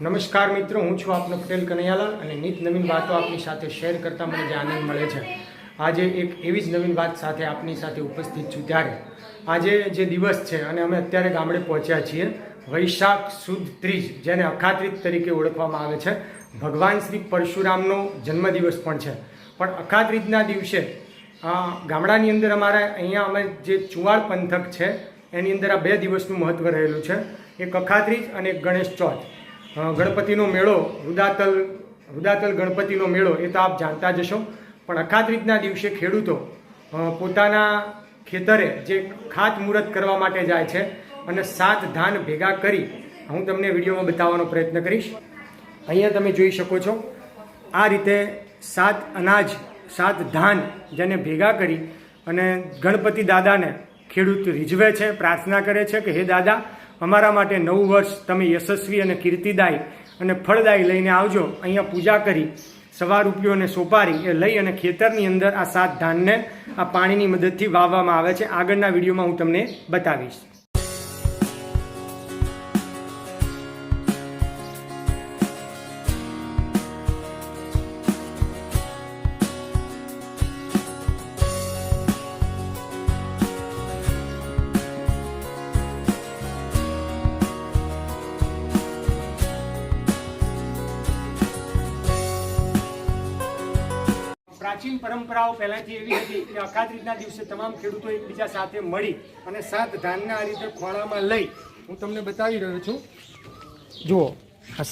નમસ્કાર મિત્રો, હું છું આપનો પટેલ કનૈયાલાલ અને નિત નવીન વાતો આપની સાથે શેર કરતા મને જે આનંદ મળે છે. આજે એક એવી જ નવીન વાત સાથે આપની સાથે ઉપસ્થિત છું ત્યારે. આજે જે દિવસ છે અને અમે અત્યારે ગામડે પહોંચ્યા છીએ, વૈશાખ સુદ ત્રીજ, જેને અખાત્રીજ તરીકે ઓળખવામાં આવે છે. ભગવાન શ્રી પરશુરામનો જન્મદિવસ પણ છે. પણ અખાત્રીજના દિવસે ગામડાની અંદર અમારે અહીંયા અમે જે ચુવાડ પંથક છે, એની અંદર આ બે દિવસનું મહત્ત્વ રહેલું છે. એક અખાત્રીજ અને એક ગણેશ ચોથ. ગણપતિનો મેળો, રુદાતલ રુદાતલ ગણપતિનો મેળો, એ તો આપ જાણતા જ હશો. પણ અખાત્રીજના દિવસે ખેડૂતો પોતાના ખેતરે જે ખાત મુહૂર્ત કરવા માટે જાય છે અને સાત ધાન ભેગા કરી, હું તમને વિડીયોમાં બતાવવાનો પ્રયત્ન કરીશ. અહીંયા તમે જોઈ શકો છો, આ રીતે સાત અનાજ, સાત ધાન જેને ભેગા કરી અને ગણપતિ દાદાને ખેડૂત રીઝવે છે, પ્રાર્થના કરે છે કે, હે દાદા અમારા માટે નવું વર્ષ તમે યશસ્વી અને કીર્તિદાયી અને ફળદાયી લઈને આવજો. અહીંયા પૂજા કરી, સવાર રૂપિયો અને સોપારી, એ લઈ અને ખેતરની અંદર આ સાત ધાનને આ પાણીની મદદથી વાવવામાં આવે છે. આગળના વિડીયોમાં હું તમને બતાવીશ. પ્રાચીન પરંપરાઓ પહેલાંથી એવી હતી કે અખાત્રીજના દિવસે તમામ ખેડૂતો એકબીજા સાથે મળી અને સાત ધાનના આ રીતે ખોળામાં લઈ, હું તમને બતાવી રહ્યો છું. જુઓ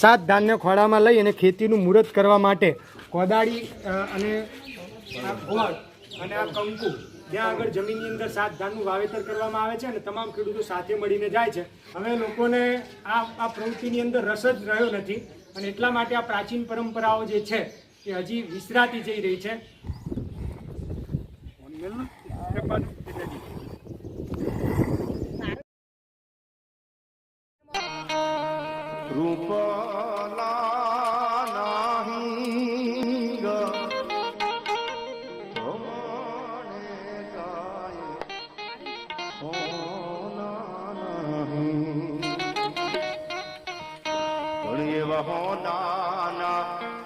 સાત ધાનને ખોળામાં લઈ અને ખેતીનું મુહૂર્ત કરવા માટે કોદાળી અને આ અને આ કંકુ જ્યાં આગળ જમીનની અંદર સાત ધાનનું વાવેતર કરવામાં આવે છે અને તમામ ખેડૂતો સાથે મળીને જાય છે. હવે લોકોને આ આ પ્રવૃત્તિની અંદર રસ જ રહ્યો નથી અને એટલા માટે આ પ્રાચીન પરંપરાઓ જે છે એ હજી વિસરાતી જઈ રહી છે. હોના. પણ એવા હોનાના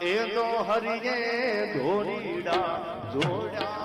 એ તો હરિયે ધોરીડા જોડા